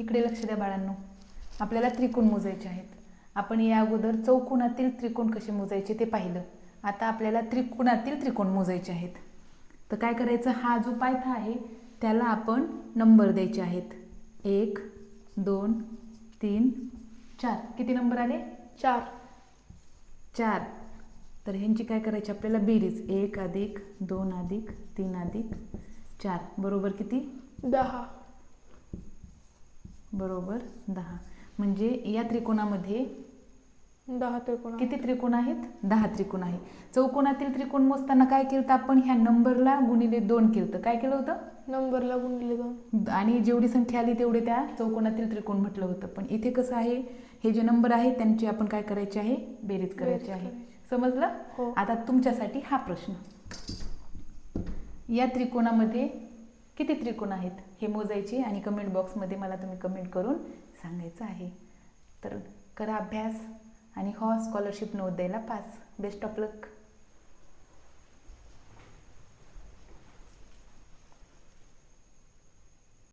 इकडे लक्ष द्या बाळांनो. आपल्याला त्रिकोण मोजायचे आहेत. आपण या अगोदर चौकोनातील त्रिकोण कसे मोजायचे ते पाहिलं. आता आपल्याला त्रिकोणातील त्रिकोण मोजायचे आहेत. तर काय करायचं? हा जो पायथा आहे त्याला आपण नंबर द्यायचे आहेत. एक दोन तीन चार. किती नंबर आले? चार. चार. तर ह्यांची काय करायची? आपल्याला बेरीज एक अधिक दोन अधिक तीन अधिक चार. बरोबर किती? दहा. बरोबर दहा. म्हणजे या त्रिकोणामध्ये दहा त्रिकोण किती त्रिकोण आहेत? दहा त्रिकोण आहे. चौकोनातील त्रिकोण मोजताना काय केलं आपण? ह्या नंबरला गुणिले दोन केलं काय केलं होतं? नंबरला गुणले दोन. आणि जेवढी संख्या आली तेवढे त्या चौकोनातील त्रिकोण म्हटलं होतं. पण इथे कसं आहे? हे जे नंबर आहे त्यांची आपण काय करायचे आहे? बेरीज करायची आहे. समजलं? हो. आता तुमच्यासाठी हा प्रश्न. या त्रिकोणामध्ये किती त्रिकोण आहेत हे मोजायचे आणि कमेंट बॉक्समध्ये मला तुम्ही कमेंट करून सांगायचं आहे. तर करा अभ्यास आणि हो स्कॉलरशिप नोंद द्यायला पास बेस्ट ऑफ लक